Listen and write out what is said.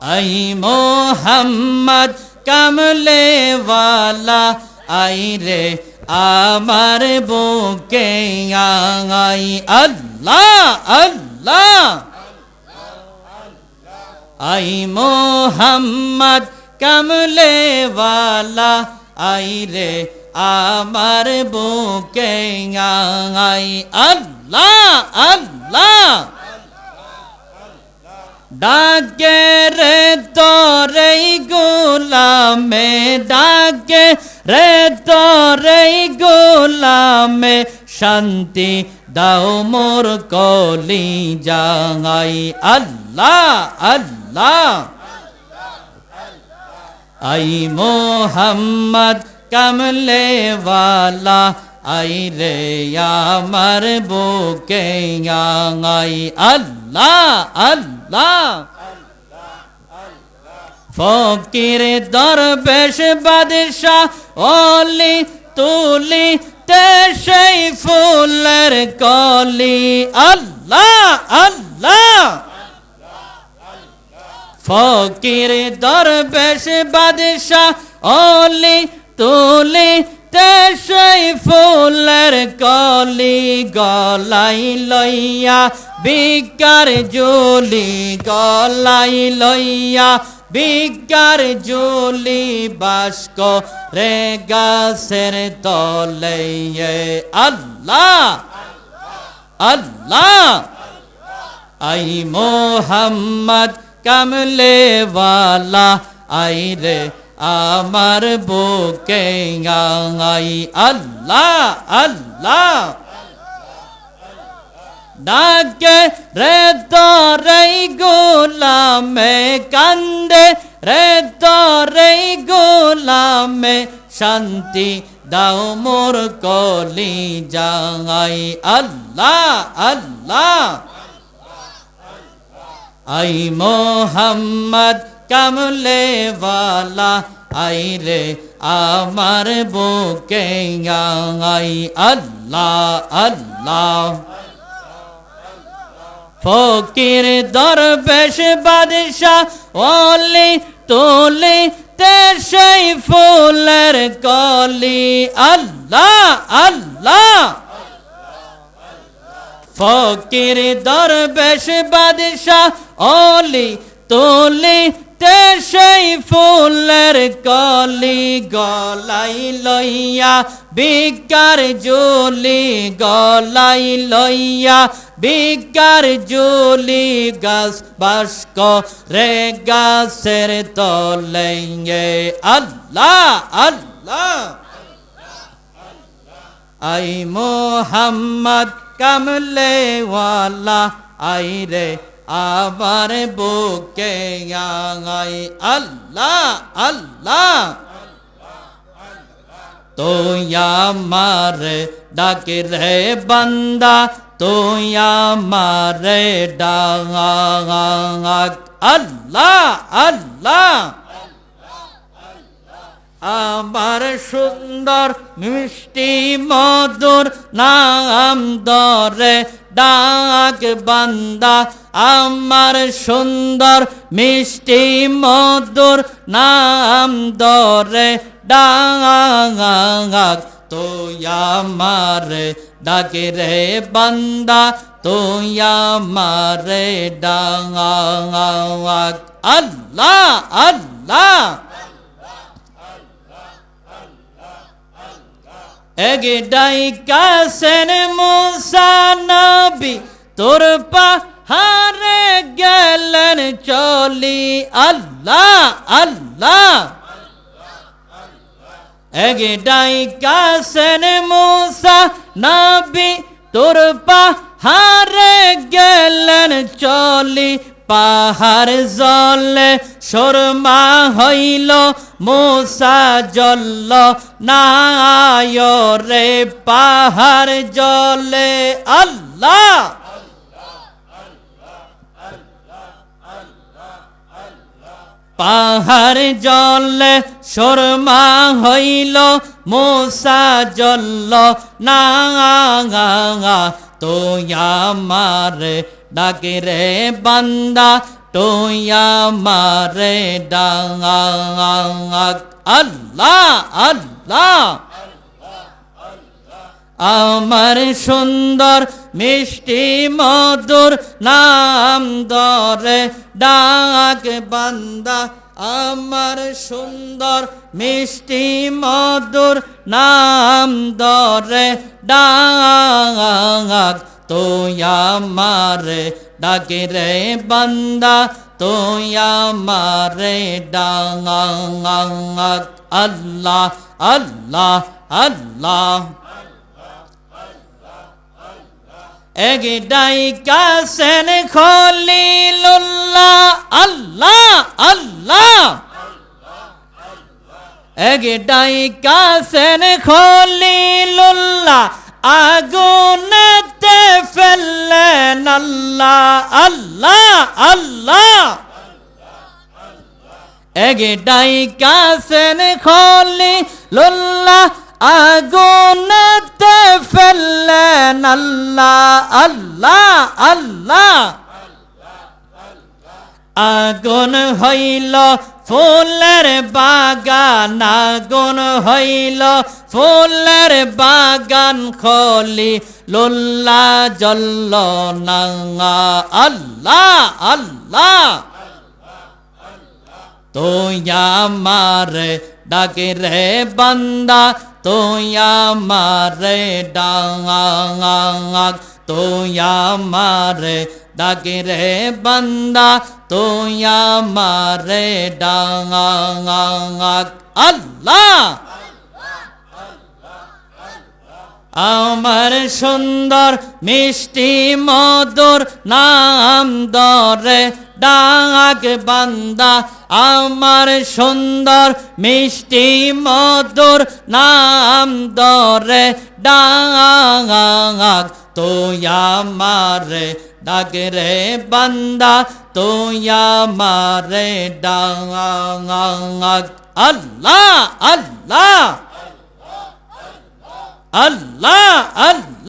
I Mohammad কামলে ওয়ালা I রে আমার বুকে আই আল্লাহ আল্লাহ। আই মোহাম্মদ কামলে ওয়ালা আই রে আমার বুকে আই আল্লাহ আল্লাহ। ডাকে রে তোরে গোলামে ডাকে রে তোরে গোলামে শান্তি দাও মোর কলি জাঙাই আল্লাহ আল্লাহ আই মোহাম্মদ কমলে ওয়ালা আই রে আমার বুকে আই, আল্লাহ আল্লাহ। ফকির দরবেশ বাদশাহ ওলি তুলি তে সেই ফুলের কলি। আল্লাহ আল্লাহ। ফকির দরবেশ বাদশাহ ওলি তুলি ফুলের কলি গলাই লইয়া, বিকার জুলি গলাই লইয়া, বিকার জুলি বাস্ক রে গাছের তলে। আল্লাহ আল্লাহ, আই মোহাম্মদ কামলে ওয়ালা আই রে আমার বুকে আই আল্লাহ আল্লাহ। ডাকে রে তোরে গোলামে, কান্দে রে তোরে গোলামে, শান্তি দাও মোর কলি যাই আল্লাহ আল্লাহ। আই মোহাম্মদ কামলে ওয়ালা আই রে আমার বুকে আই আল্লাহ আল্লাহ। ফকির দরবেশ বাদশাহ ওলি তোলি তে সেই ফুলের কলি, আল্লাহ আল্লাহ। ফকির দরবেশ বাদশাহ ওলি তোলি তে সেই ফুলের কলি গলাই লইয়া বিকার জুলি গলাই লইয়া বিকার জুলি গাছ বাস্ক রে গাছের তলে আল্লাহ আল্লাহ আই মোহাম্মদ কামলে ওয়ালা আই রে আবার বুকে আই আল্লাহ আল্লাহ। তুই আমার ডাকে রে বান্দা, তুই আমার ডাক। আল্লাহ আল্লাহ। আমার সুন্দর মিষ্টি মধুর নাম দরে ডাক বান্দা, আমার সুন্দর মিষ্টি মধুর নাম দরে ডাক। তুই আমার ডাকে রে বান্দা, তুই আমার ডাক। আল্লাহ আল্লাহ। এগে ডাইকাসেন মুসা নবী, তোর পাহারে গেলেন চলি। আল্লাহ আল্লাহ। এগে ডাইকাসেন মোসা নবী, তোর পাহারে গেলেন চলি। পাহাড় জলে শর্মা হইল, মোসা জল্ল নায় রে পাহাড় জলে। আল্লাহ! পাহাড় জলে শর্মা হইল, মোসা জল্ল না তো আমার ডাকে রে বান্দা তুই আমারে আল্লাহ আল্লাহ। আমার সুন্দর মিষ্টি মধুর নাম দরে ডাক বান্দা আমার সুন্দর মিষ্টি মধুর নাম দরে ডাক। তুই আমারে ডাকে রে বান্দা, তুই আমারে ডাক। আল্লাহ আল্লাহ আল্লাহ। এক ডাইকা সেন খলিলুল্লাহ, আল্লাহ আল্লাহ। এক ডাইকা সেন খলিলুল্লাহ, আগুনতে ফেললেন আল্লাহ আল্লাহ আল্লাহ। এক ডাইকা সেন খলিলুল্লাহ আগুনতে ফেললেন আল্লাহ আল্লাহ আল্লাহ। আগুন হইল ফুলের বাগান, আগুন হইল ফুলের বাগান খলি লুল্লা জল্ল নাঙ্গা, আল্লাহ আল্লাহ। তুই আমারে ডাকে রে বান্দা তুই আমারে ডাক তুই আমারে ডাকে রে বান্দা তুই আমারে ডাক আল্লাহ! আমার সুন্দর মিষ্টি মধুর নাম দরে ডাক বান্দা, আমার সুন্দর মিষ্টি মধুর নাম দরে ডাক। তুই আমারে ডাক রে বান্দা, তুই আমারে ডাক। আল্লাহ আল্লাহ আল্লাহ আল্লাহ।